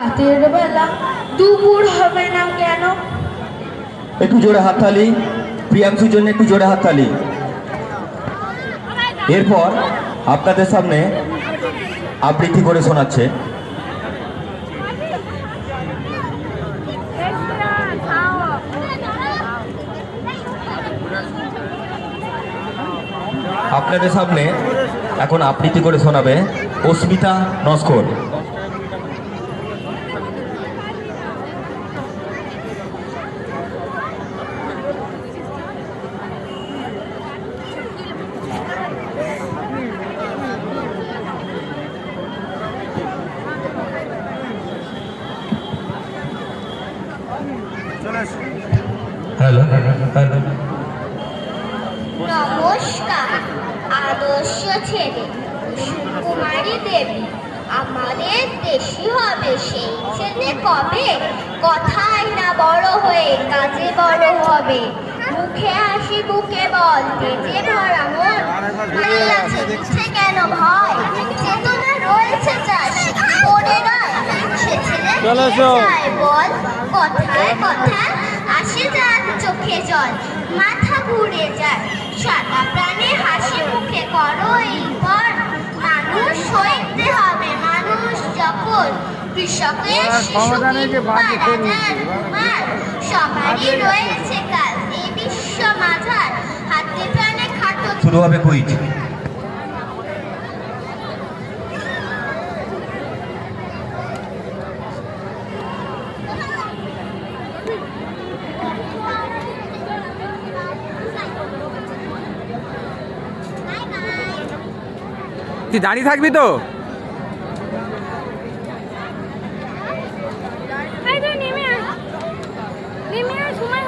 রাতের বেলা দুপুর হবে না কেন? একটু জোরে হাততালি প্রিয়াংশুর জন্য একটু জোরে হাততালি এরপর আপনাদের সামনে আবৃত্তি করে শোনাচ্ছে। আপনাদের সামনে এখন আবৃত্তি করে শোনাবে অস্মিতা নস্কর। হ্যালো। হ্যালো। নমস্কার আদর্শ ছেলে কুমারী দেবী। আমাদের দেশি হবে সেই ছেলে কবে? কথায় না বড় হয়ে কাজে বড় হবে। মুখে হাসি বুকে বল তেজে ভরা মন। আছে মিছে কেন ভয়? চেতনা রয়েছে চাষ। পড়ে নয় সে ছেলে বল? কথায় কথায় আসে যার চোখে জল মাথা ঘুরে যায়। সাদা প্রাণে হাসি মুখে করো এই পর মানুষ হইতে হবে মানুষ যখন। কৃষকের শিশু রাজার কুমার। সবারই রয়েছে কাজ এই বিশ্ব মাঝার। হাতে প্রাণে খাটো শুরু হবে কুইজ তুই দাঁড়িয়ে থাকবি তো? নেমে সময়